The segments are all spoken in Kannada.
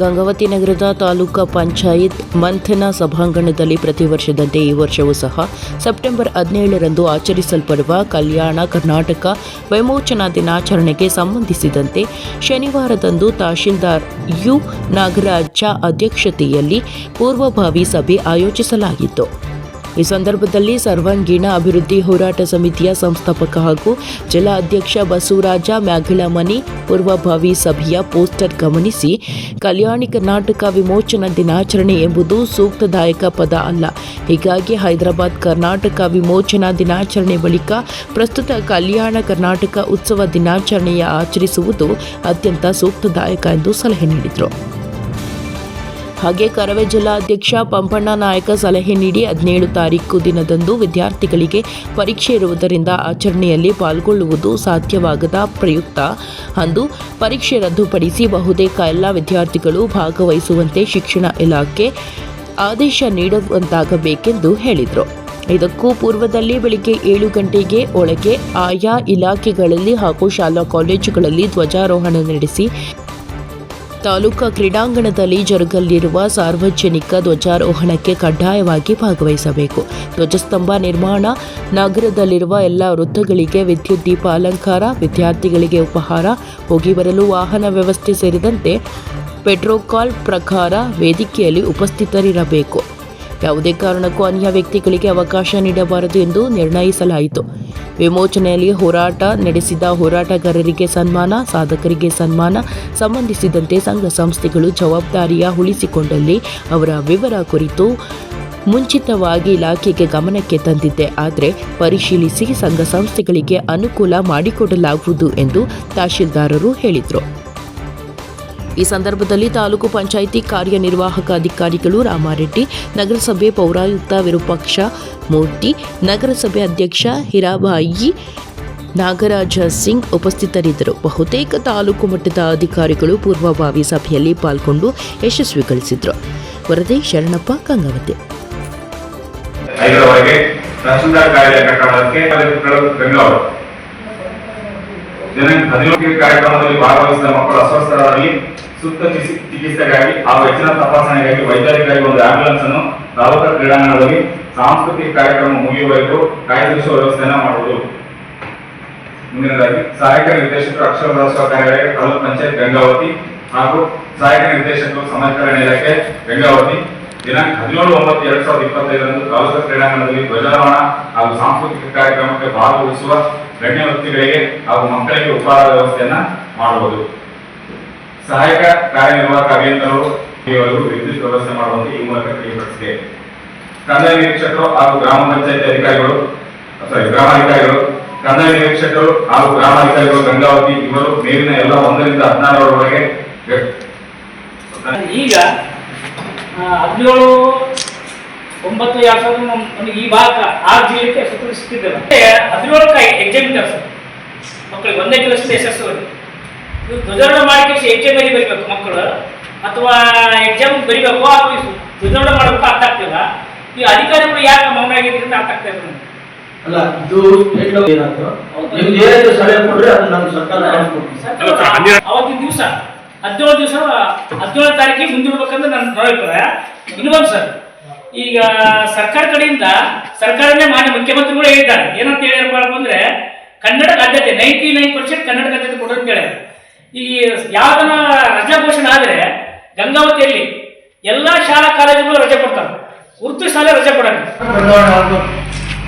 ಗಂಗಾವತಿ ನಗರದ ತಾಲೂಕಾ ಪಂಚಾಯತ್ ಮಂಥನ ಸಭಾಂಗಣದಲ್ಲಿ ಪ್ರತಿ ವರ್ಷದಂತೆ ಈ ವರ್ಷವೂ ಸಹ ಸೆಪ್ಟೆಂಬರ್ ಹದಿನೇಳರಂದು ಆಚರಿಸಲ್ಪಡುವ ಕಲ್ಯಾಣ ಕರ್ನಾಟಕ ವಿಮೋಚನಾ ದಿನಾಚರಣೆಗೆ ಸಂಬಂಧಿಸಿದಂತೆ ಶನಿವಾರದಂದು ತಹಶೀಲ್ದಾರ್ ಯು ನಾಗರಾಜ ಅಧ್ಯಕ್ಷತೆಯಲ್ಲಿ ಪೂರ್ವಭಾವಿ ಸಭೆ ಆಯೋಜಿಸಲಾಗಿತ್ತು. ಈ ಸಂದರ್ಭದಲ್ಲಿ ಸರ್ವಾಂಗೀಣ ಅಭಿವೃದ್ಧಿ ಹೋರಾಟ ಸಮಿತಿಯ ಸಂಸ್ಥಾಪಕ ಹಾಗೂ ಜಿಲ್ಲಾ ಅಧ್ಯಕ್ಷ ಬಸವರಾಜ ಮ್ಯಾಘಿಳಮನಿ ಪೂರ್ವಭಾವಿ ಸಭೆಯ ಪೋಸ್ಟರ್ ಗಮನಿಸಿ, ಕಲ್ಯಾಣಿ ಕರ್ನಾಟಕ ವಿಮೋಚನಾ ದಿನಾಚರಣೆ ಎಂಬುದು ಸೂಕ್ತದಾಯಕ ಪದ ಅಲ್ಲ. ಹೀಗಾಗಿ ಹೈದರಾಬಾದ್ ಕರ್ನಾಟಕ ವಿಮೋಚನಾ ದಿನಾಚರಣೆ ಬಳಿಕ ಪ್ರಸ್ತುತ ಕಲ್ಯಾಣ ಕರ್ನಾಟಕ ಉತ್ಸವ ದಿನಾಚರಣೆಯ ಆಚರಿಸುವುದು ಅತ್ಯಂತ ಸೂಕ್ತದಾಯಕ ಎಂದು ಸಲಹೆ ನೀಡಿದರು. ಹಾಗೆ ಕರವೇ ಜಿಲ್ಲಾಧ್ಯಕ್ಷ ಪಂಪಣ್ಣ ನಾಯಕ ಸಲಹೆ ನೀಡಿ ಹದಿನೇಳು ತಾರೀಕು ದಿನದಂದು ವಿದ್ಯಾರ್ಥಿಗಳಿಗೆ ಪರೀಕ್ಷೆ ಇರುವುದರಿಂದ ಆಚರಣೆಯಲ್ಲಿ ಪಾಲ್ಗೊಳ್ಳುವುದು ಸಾಧ್ಯವಾಗದ ಪ್ರಯುಕ್ತ. ಅಂದು ಪರೀಕ್ಷೆ ರದ್ದುಪಡಿಸಿ ಬಹುತೇಕ ಎಲ್ಲ ವಿದ್ಯಾರ್ಥಿಗಳು ಭಾಗವಹಿಸುವಂತೆ ಶಿಕ್ಷಣ ಇಲಾಖೆ ಆದೇಶ ನೀಡುವಂತಾಗಬೇಕೆಂದು ಹೇಳಿದರು. ಇದಕ್ಕೂ ಪೂರ್ವದಲ್ಲಿ ಬೆಳಿಗ್ಗೆ ಏಳು ಗಂಟೆಗೆ ಒಳಗೆ ಆಯಾ ಇಲಾಖೆಗಳಲ್ಲಿ ಹಾಗೂ ಶಾಲಾ ಕಾಲೇಜುಗಳಲ್ಲಿ ಧ್ವಜಾರೋಹಣ ನಡೆಸಿ ತಾಲೂಕಾ ಕ್ರೀಡಾಂಗಣದಲ್ಲಿ ಜರುಗಲಿರುವ ಸಾರ್ವಜನಿಕ ಧ್ವಜಾರೋಹಣಕ್ಕೆ ಕಡ್ಡಾಯವಾಗಿ ಭಾಗವಹಿಸಬೇಕು. ಧ್ವಜಸ್ತಂಭ ನಿರ್ಮಾಣ, ನಗರದಲ್ಲಿರುವ ಎಲ್ಲ ವೃತ್ತಗಳಿಗೆ ವಿದ್ಯುತ್ ದೀಪ ಅಲಂಕಾರ ವಿದ್ಯಾರ್ಥಿಗಳಿಗೆ ಉಪಹಾರ, ಹೋಗಿ ಬರಲು ವಾಹನ ವ್ಯವಸ್ಥೆ ಸೇರಿದಂತೆ ಪೆಟ್ರೋಕಾಲ್ ಪ್ರಕಾರ ವೇದಿಕೆಯಲ್ಲಿ ಉಪಸ್ಥಿತರಿರಬೇಕು. ಯಾವುದೇ ಕಾರಣಕ್ಕೂ ಅನ್ಯ ವ್ಯಕ್ತಿಗಳಿಗೆ ಅವಕಾಶ ನೀಡಬಾರದು ಎಂದು ನಿರ್ಣಯಿಸಲಾಯಿತು. ವಿಮೋಚನೆಯಲ್ಲಿ ಹೋರಾಟ ನಡೆಸಿದ ಹೋರಾಟಗಾರರಿಗೆ ಸನ್ಮಾನ, ಸಾಧಕರಿಗೆ ಸನ್ಮಾನ, ಸಂಬಂಧಿಸಿದಂತೆ ಸಂಘ ಸಂಸ್ಥೆಗಳು ಜವಾಬ್ದಾರಿಯ ಉಳಿಸಿಕೊಂಡಲ್ಲಿ ಅವರ ವಿವರ ಕುರಿತು ಮುಂಚಿತವಾಗಿ ಇಲಾಖೆಗೆ ಗಮನಕ್ಕೆ ತಂದಿದ್ದೆ. ಆದರೆ ಪರಿಶೀಲಿಸಿ ಸಂಘ ಸಂಸ್ಥೆಗಳಿಗೆ ಅನುಕೂಲ ಮಾಡಿಕೊಡಲಾಗುವುದು ಎಂದು ತಹಶೀಲ್ದಾರರು ಹೇಳಿದರು. ಈ ಸಂದರ್ಭದಲ್ಲಿ ತಾಲೂಕು ಪಂಚಾಯಿತಿ ಕಾರ್ಯನಿರ್ವಾಹಕ ಅಧಿಕಾರಿಗಳು ರಾಮಾರೆಡ್ಡಿ, ನಗರಸಭೆ ಪೌರಾಯುಕ್ತ ವಿರೂಪಾಕ್ಷ ಮೂರ್ತಿ, ನಗರಸಭೆ ಅಧ್ಯಕ್ಷ ಹಿರಾಬಾಯಿ ನಾಗರಾಜ ಸಿಂಗ್ ಉಪಸ್ಥಿತರಿದ್ದರು. ಬಹುತೇಕ ತಾಲೂಕು ಮಟ್ಟದ ಅಧಿಕಾರಿಗಳು ಪೂರ್ವಭಾವಿ ಸಭೆಯಲ್ಲಿ ಪಾಲ್ಗೊಂಡು ಯಶಸ್ವಿಗೊಳಿಸಿದರು. ವರದಿ ಶರಣಪ್ಪ ತಹಶೀಲ್ದಾರ್ ಕಾರ್ಯಾಲಯ ಕಟ್ಟಡಕ್ಕೆ ಬೆಂಗಳೂರು. ದಿನಾಂಕ ಹದಿನೇಳು ಕಾರ್ಯಕ್ರಮದಲ್ಲಿ ಭಾಗವಹಿಸಿದ ಮಕ್ಕಳು ಅಸ್ವಸ್ಥರಾದಲ್ಲಿ ಸೂಕ್ತ ಚಿಕಿ- ಚಿಕಿತ್ಸೆಗಾಗಿ ಹಾಗೂ ಹೆಚ್ಚಿನ ತಪಾಸಣೆಗಾಗಿ ವೈದ್ಯರಿಗಾಗಿ ಒಂದು ಆಂಬ್ಯುಲೆನ್ಸ್ ಅನ್ನು ತಾಲೂಕಾ ಕ್ರೀಡಾಂಗಣದಲ್ಲಿ ಸಾಂಸ್ಕೃತಿಕ ಕಾರ್ಯಕ್ರಮ ಮುಗಿಯುವವರೆಗೂ ಕಾಯ್ದಿರಿಸುವ ವ್ಯವಸ್ಥೆಯನ್ನು ಮಾಡುವುದು. ಮುಂದಿನದಾಗಿ ಸಹಾಯಕ ನಿರ್ದೇಶಕರು ಅಕ್ಷರದಾಸೋಹ ಕಾರ್ಯಾಲಯ ತಾಲೂಕ್ ಪಂಚಾಯತ್ ಗಂಗಾವತಿ ಹಾಗೂ ಸಹಾಯಕ ನಿರ್ದೇಶಕರು ಸಮಾಜ ಕಲ್ಯಾಣ ಇಲಾಖೆ ಗಂಗಾವತಿ. ದಿನಾಂಕ ಹದಿನೇಳು ಒಂಬತ್ತು ಎರಡ್ ಸಾವಿರದ ಇಪ್ಪತ್ತೈದರಂದು ತಾಲೂಕು ಕ್ರೀಡಾಂಗಣದಲ್ಲಿ ಧ್ವಜಾರೋಹಣ ಹಾಗೂ ಸಾಂಸ್ಕೃತಿಕ ಕಾರ್ಯಕ್ರಮಕ್ಕೆ ಭಾಗವಹಿಸುವ ಗಣ್ಯ ವ್ಯಕ್ತಿಗಳಿಗೆ ಹಾಗೂ ಮಕ್ಕಳಿಗೆ ಉಪಹಾರ ವ್ಯವಸ್ಥೆಯನ್ನ ಮಾಡಬಹುದು. ಸಹಾಯಕ ಕಾರ್ಯನಿರ್ವಾಹಕ ಅಭಿಯಂತರರು ವಿದ್ಯುತ್ ವ್ಯವಸ್ಥೆ ಮಾಡುವಂತೆ ಈ ಮೂಲಕ ತಿಳಿಪಡಿಸಿದೆ ಕಂದಾಯ ನಿರೀಕ್ಷಕರು ಹಾಗೂ ಗ್ರಾಮ ಪಂಚಾಯತ್ ಅಧಿಕಾರಿಗಳು ಸಾರಿ ಗ್ರಾಮಾಧಿಕಾರಿಗಳು, ಕಂದಾಯ ನಿರೀಕ್ಷಕರು ಹಾಗೂ ಗ್ರಾಮಾಧಿಕಾರಿಗಳು ಗಂಗಾವತಿ ಇವರು ಮೇಲಿನ ಎಲ್ಲ ಒಂದರಿಂದ ಹದಿನಾರರವರೆಗೆ ಈಗ ಹದಿನೇಳು ಒಂಬತ್ತು ಎರಡ್ ಸಾವಿರದ ನಮ್- ನಮಗೆ ಈ ಭಾಗ ಆರು ಜಿಲ್ಲೆಗೆ ಸುತ್ತರಿಸುತ್ತಿದ್ದೇವೆ ಸಿಕ್ಕಿದ್ದಲ್ಲ ಹದಿನೇಳು ಎಕ್ಸಾಮಿನರ್ಸ್ ಮಕ್ಕಳಿಗೆ ಒಂದೇ ಕೆಲಸದ ಯಶಸ್ಸು ಇವ್ರು ಧ್ವಜಾರೋಹಣ ಮಾಡಿ ಎಕ್ಸಾಮ್ ಅಲ್ಲಿ ಬರಿಬೇಕು ಮಕ್ಕಳು? ಅಥವಾ ಎಕ್ಸಾಮ್ ಬರಿಬೇಕು ಅಥವಾ ಧ್ವಜಾರೋಹಣ ಮಾಡಬೇಕು ಅರ್ಥ ಆಗ್ತಿಲ್ಲ. ಈ ಅಧಿಕಾರಿಗಳು ಯಾಕೆ ಮೌನ ಆಗಿದ್ರೆ ಅಂತ ಅರ್ಥ ಆಗ್ತಾ ಇಲ್ಲ ಅಲ್ಲ ಇದು ಏನಾದ್ರು ಸಲಹೆ ಕೊಡ್ರಿ ನಮ್ಮ ಸರ್ಕಾರ ಅವತ್ತಿನ ದಿವಸ ಹದಿನೇಳು ದಿವಸ ಹದಿನೇಳು ತಾರೀಕಿಗೆ ಮುಂದೂಡ್ಬೇಕಂದ್ರೆ ನನ್ನ ಅಭಿಪ್ರಾಯ. ಇನ್ನೊಂದು ಸರ್ ಈಗ ಸರ್ಕಾರ ಕಡೆಯಿಂದ ಸರ್ಕಾರನೇ ಮಾನ್ಯ ಮುಖ್ಯಮಂತ್ರಿಗಳು ಹೇಳಿದ್ದಾರೆ. ಏನಂತ ಹೇಳಿರಪ್ಪ ಅಂದ್ರೆ ಕನ್ನಡ ಆದ್ಯತೆ, ನೈಂಟಿ ನೈನ್ ಪರ್ಸೆಂಟ್ ಕನ್ನಡ ಆದ್ಯತೆ ಕೊಡೋದು ಹೇಳಿ ಈ ಯಾವ್ದನ ರಜಾ ಘೋಷಣೆ ಆದ್ರೆ ಗಂಗಾವತಿಯಲ್ಲಿ ಎಲ್ಲಾ ಶಾಲಾ ಕಾಲೇಜುಗಳು ರಜೆ ಕೊಡ್ತಾರೆ. ಉರ್ದು ಶಾಲೆ ರಜೆ ಕೊಡೋಣ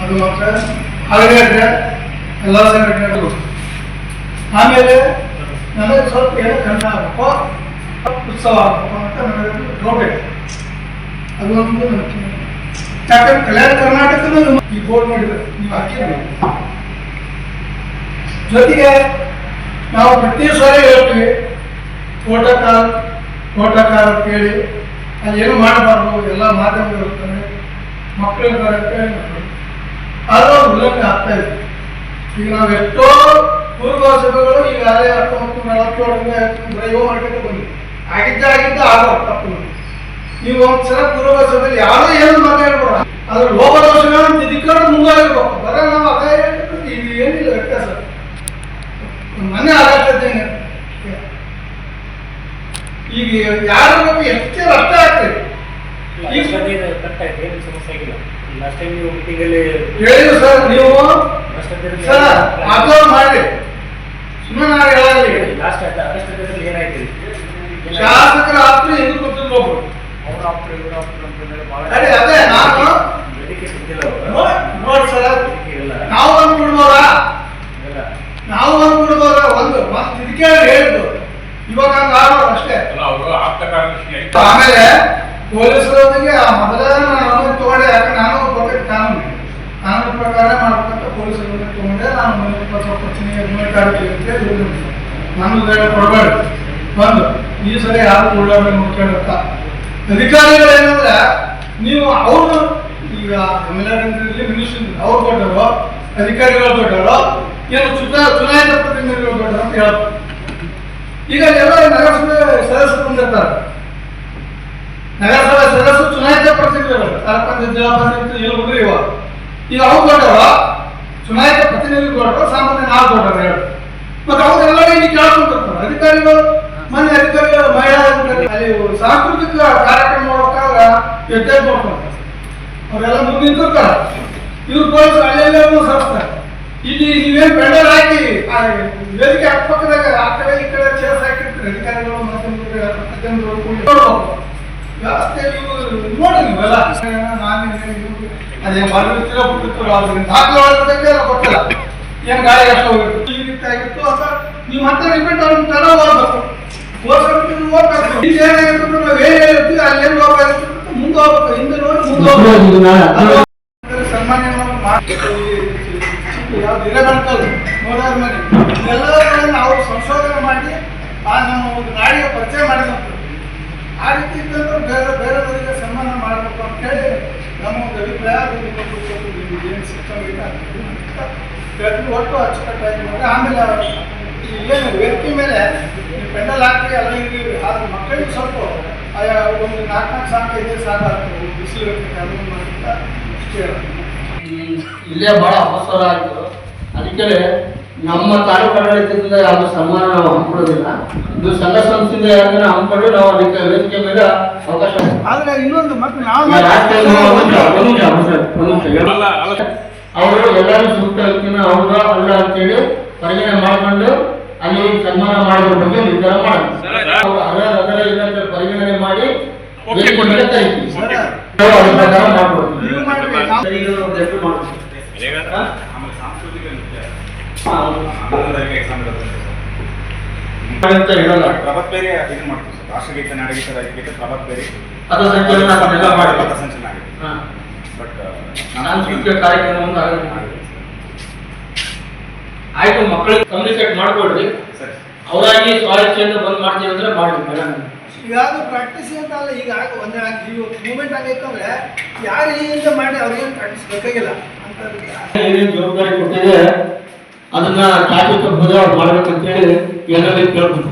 ಅದು ಮಾತ್ರ. ಆಮೇಲೆ ನನಗೆ ಸ್ವಲ್ಪ ಏನೋ ಕನ್ನಡ ಆಗಬೇಕು, ಉತ್ಸವ ಆಗಬೇಕು ಅಂತ ನನಗೆ ಅದು ಒಂದು ಯಾಕಂದ್ರೆ ಕಲ್ಯಾಣ ಕರ್ನಾಟಕದ ಈ ಬೋರ್ಡ್ ನೋಡಿದ್ರೆ ನೀವು ಹಾಕಿದ್ರೆ ಜೊತೆಗೆ ನಾವು ಪ್ರತಿ ಸಲ ಹೇಳ್ತೀವಿ ಫೋಟೋಕಾಲ್ ಫೋಟೋಕಾಲ್ ಕೇಳಿ ಅಲ್ಲಿ ಏನು ಮಾಡಬಾರ್ದು, ಎಲ್ಲ ಮಾಧ್ಯಮಗಳು ಮಕ್ಕಳು ಬರೋಕ್ಕೆ ಆದರೂ ಉಲ್ಲಂಘನೆ ಆಗ್ತಾ ಇದೆ. ಈಗ ನಾವು ಎಷ್ಟೋ ಪೂರ್ವ ಸಭೆಗಳು ಈಗಾಗಲೇ ಹತ್ತೊಂಬತ್ತು ನಲವತ್ತೇಳರಿಂದ ಡ್ರೈವ್ ಮಾರ್ಕೆಟ್ ಬಂದಿದೆ ಆಗಿದ್ದ ಆಗಿದ್ದ ಆಗೋ ತಪ್ಪು ನೀವು ಒಂದ್ಸಲ ಸಲ ಸಭೆಯಲ್ಲಿ ಯಾರು ಏನು ಮಾತಾಡ್ಬೇಡ. ಅದ್ರ ಲೋಪದೋಷಗಳನ್ನು ತಿದ್ದಿಕೊಂಡು ಮುಂದಾಗಿರ್ಬೇಕು ಬರ ನಾವು ಅದೇ ಇದು ಏನಿಲ್ಲ ವ್ಯತ್ಯಾಸ. ಮನೆ ಆಗತ್ತೇನೆ ಈಗ ಯಾರು ಬಗ್ಗೆ ರಕ್ತ ಅರ್ಥ ಆಗ್ತದೆ ಈಗ ಸಮಸ್ಯೆ ಆಗಿಲ್ಲ. ಲಾಸ್ಟ್ ಟೈಮ್ ನೀವು ಮೀಟಿಂಗಲ್ಲಿ ಹೇಳಿದ್ರು ಸರ್ ನೀವು ಸರ್ ಮಾಡಿ. ಸುಮ್ಮನೆ ನಾನು ಹೇಳಲ್ಲ ಲಾಸ್ಟ್ ಏನಾಯ್ತು? ಶಾಸಕರ ಹತ್ರ ಇದು ಗೊತ್ತಿಲ್ಲ ಅಂತಂದ್ರೆ ಬಹಳ ಅದೇ ಅದೇ ನಾನು ವೇದಿಕೆ ನೋಡ್- ಸರ್ ನಾವು ಒಂದು ಬಿಡ್ಬೋದಾ ನಾವು ಒಂದು ಬಿಡ್ಬೋದಾ ಒಂದು ಮತ್ತೆ ಇದಕ್ಕೆ ಹೇಳಿದ್ದು ಇವಾಗ ಹಂಗ ಆಗೋದು ಅಷ್ಟೇ. ಆಮೇಲೆ ಪೊಲೀಸರೊಂದಿಗೆ ಆ ಮೊದಲೇ ನಾನು ಯಾಕಂದ್ರೆ ನಾನು ಗೊತ್ತಿದ್ದ ಕಾನೂನು ಕಾನೂನು ಪ್ರಕಾರ ಮಾಡ್ಬೇಕಂತ ಪೊಲೀಸರೊಂದಿಗೆ ತಗೊಂಡೆ ನಾನು ಮನೆ ಸ್ವಲ್ಪ ಪ್ರಚನೆ ಮೂವತ್ತಾರು ನಾನು ಬೇಡ ಕೊಡಬೇಡ. ಒಂದು ಈ ಸರಿ ಯಾರು ಉಳ್ಳಾಗ ನೋಡ್ಕೊಳತ್ತ ಅಧಿಕಾರಿಗಳು ಏನಂದ್ರೆ ನೀವು ಅವರು, ಈಗ ಎ ಮಿನಿಸ್ಟರ್, ಅವ್ರು ದೊಡ್ಡವರು, ಅಧಿಕಾರಿಗಳು ದೊಡ್ಡವರು, ಏನು ಚುನ, ಚುನಾಯಿತ ಪ್ರತಿನಿಧಿಗಳು ದೊಡ್ಡವರು ಅಂತ ಹೇಳ್ತಾರೆ ಈಗ ಎಲ್ಲ ನಗರಸಭೆ ಸದಸ್ಯರು ಬಂದಿರ್ತಾರೆ. ನಗರಸಭೆ ಸದಸ್ಯರು ಚುನಾಯಿತ ಪ್ರತಿನಿಧಿಗಳು ತಾಲೂಕು ಜಿಲ್ಲಾ ಪಂಚಾಯತ್ ಹೇಳ್ಬಿಟ್ರಿ ಇವಾಗ ಇವ. ಈಗ ಅವ್ರು ದೊಡ್ಡವ ಚುನಾಯಿತ ಪ್ರತಿನಿಧಿಗಳು ದೊಡ್ಡವರು, ಸಾಮಾನ್ಯ ನಾವು ದೊಡ್ಡವರು ಹೇಳಿ ಮತ್ತೆ ಅವ್ರೆಲ್ಲ ಇಲ್ಲಿ ಕೇಳ್ಕೊಂಡಿರ್ತಾರೆ ಅಧಿಕಾರಿಗಳು ಮೊನ್ನೆ ಅಧಿಕಾರಿಗಳು ಮಹಿಳಾ ಅಧಿಕಾರಿ ಅಲ್ಲಿ ಸಾಂಸ್ಕೃತಿಕ ಕಾರ್ಯಕ್ರಮ ನೋಡ್ಬೇಕಾದ್ರೆ ಎಟ್ಟೆ ನೋಡ್ತಾರೆ ಅವರೆಲ್ಲ ಮುಂದೆ ನಿಂತಿರ್ತಾರೆ ಇವ್ರು ಪೊಲೀಸರು ಅಲ್ಲೆಲ್ಲ ಸರಿಸ್ತಾರೆ ಇಲ್ಲಿ ನೀವೇನು ಪೆಂಡಲ್ ಹಾಕಿ ಆ ವೇದಿಕೆ ಅಕ್ಕಪಕ್ಕದಾಗ ಆ ಕಡೆ ಈ ಕಡೆ ಚೇರ್ಸ್ ಹಾಕಿರ್ತೀರಿ ಅಧಿಕಾರಿಗಳು ಮಾಧ್ಯಮದವರು ಮಾಧ್ಯಮದವರು ಕೂಡಿ ನೋಡ್ಬೇಕು ವ್ಯವಸ್ಥೆ ನೀವು ನೋಡಿ ನೀವೆಲ್ಲ ನಾನು ಅದೇ ಮರಳಿರ್ತೀರೋ ಬಿಟ್ಟಿರ್ತೀರೋ ಅದ್ರ ದಾಖಲೆ ಒಳಗಡೆ ಗೊತ್ತಿಲ್ಲ ಏನು ಗಾಳಿ ಎಷ್ಟು ಹೋಗಿತ್ತು ಈ ರೀತಿ ಆಗಿತ್ತು ಅಂತ ನೀವು ಮತ್ತೆ ರಿಪೀಟ್ ಅವ್ರನ್ನ ತರ ಓದ್ಬೇಕು ಓದ್ಬೇಕು ಓದ್ಬೇಕು ಇಲ್ಲಿ ಏನಾಗಿರ್ತದೆ ನಾವು ಏನ್ ಹೇಳಿರ್ತೀವಿ ಅಲ್ಲಿ ಏನು ಲೋಪ ಇರ್ತದೆ ಅಂತ ಮುಂದೆ ಹೋಗ್ಬೇಕು ಸನ್ಮಾನ್ಯ ಎಲ್ಲರನ್ನ ಅವ್ರು ಸಂಶೋಧನೆ ಮಾಡಿ ಆ ನಮ್ಮ ಒಂದು ನಾಡಿಗೆ ಪರಿಚಯ ಮಾಡಬೇಕು ಆ ರೀತಿ ಇದ್ದಂದ್ರೆ ಬೇರೆ ಬೇರೆಯವರಿಗೆ ಸನ್ಮಾನ ಮಾಡಬೇಕು ಅಂತೇಳಿ ನಮ್ಮ ಒಂದು ಅಭಿಪ್ರಾಯ ಏನು ಸಿಸ್ಟಮ್ ಇದೆ ಒಟ್ಟು ಅಚ್ಚುಕಟ್ಟಾಗಿ ಮಾಡಿ ಆಮೇಲೆ ಏನು ವ್ಯಕ್ತಿ ಮೇಲೆ ಪೆಂಡಲ್ ಹಾಕಿ ಅಲ್ಲ ಇಲ್ಲಿ ಆದ್ರೆ ಮಕ್ಕಳಿಗೆ ಸ್ವಲ್ಪ ಒಂದು ನಾಲ್ಕು ನಾಲ್ಕು ಸಾಕು ಇದೆ ಸಾಕಾಗ್ತದೆ ಬಿಸಿಲು ಇರ್ತದೆ ಅದನ್ನು ಮಾಡ್ತಾ ಅಷ್ಟೇ ಇಲ್ಲೇ ಭಾಳ ಅವಸರ ಆಯಿತು. ಅದಕ್ಕೆ ನಮ್ಮ ತಾಲೂಕು ಆಡಳಿತದಿಂದ ಯಾವುದು ಸನ್ಮಾನ ನಾವು ಹಮ್ಮಿಕೊಳ್ಳೋದಿಲ್ಲ. ಇದು ಸಂಘ ಸಂಸ್ಥೆಯಿಂದ ಯಾಕಂದ್ರೆ ಹಮ್ಮಿಕೊಂಡು ನಾವು ಅದಕ್ಕೆ ವೇದಿಕೆ ಮೇಲೆ ಅವಕಾಶ ಆದರೆ ಇನ್ನೊಂದು ಮತ್ತೆ ನಾವು. ಅವರು ಎಲ್ಲರೂ ಸೂಕ್ತ ಅವ್ರ ಅಲ್ಲ ಅಂತೇಳಿ ಪರಿಗಣನೆ ಮಾಡಿಕೊಂಡು ಅಲ್ಲಿ ಸನ್ಮಾನ ಮಾಡೋದ್ರ ಬಗ್ಗೆ ನಿರ್ಧಾರ ಮಾಡೋದು ಪರಿಗಣನೆ ಮಾಡಿ ಅಂತ ಹೇಳಲ್ಲ. ಪ್ರಭತ್ ಬೇರೆ ಇದು ಮಾಡ್ತೀವಿ ಸರ್. ರಾಷ್ಟ್ರಗೀತೆ ನಾಡಗೀತೆ ರಾಜ್ಯಗೀತೆ ಪ್ರಭತ್ ಬೇರೆ. ಪಥಸಂಚಲನ ಅದನ್ನೆಲ್ಲ ಮಾಡ್ತೀವಿ. ಪಥಸಂಚಲನ ಆಗುತ್ತೆ ಹಾ. ಬಟ್ ಸಾಂಸ್ಕೃತಿಕ ಕಾರ್ಯಕ್ರಮವನ್ನು ಆಗುತ್ತೆ. ಆಯ್ತು ಮಕ್ಕಳಿಗೆ ಕಮ್ಯುನಿಕೇಟ್ ಮಾಡ್ಕೊಡ್ರಿ ಸರಿ. ಅವರಾಗಿ ಸ್ವಾರಸ್ಯದಿಂದ ಬಂದ್ ಮಾಡ್ತೀವಿ ಅಂದ್ರೆ ಮಾಡಿ ಮೇಡಮ್ ಈಗ ಅದು ಪ್ರಾಕ್ಟೀಸ್ ಅಂತ ಅಲ್ಲ ಈಗ ಒಂದೇ ಒಂದೇ ಮೂಮೆಂಟ್ ಆಗೈತೆ ಅಂದ್ರೆ ಯಾರು ಹಿಂದೆ ಮಾಡಿ ಅವ್ರಿಗೇನು ಪ್ರಾಕ್ಟೀಸ್ ಬೇಕಾಗಿಲ್ಲ. ಅಂತ ಏನೇನು ಜವಾಬ್ದಾರಿ ಕೊಟ್ಟಿದೆ ಅದನ್ನ ಅವ್ರು ಮಾಡ್ಬೇಕಂತೇಳಿ ಎಲ್ಲರಿಗೆ ಕೇಳ್ಬೋದು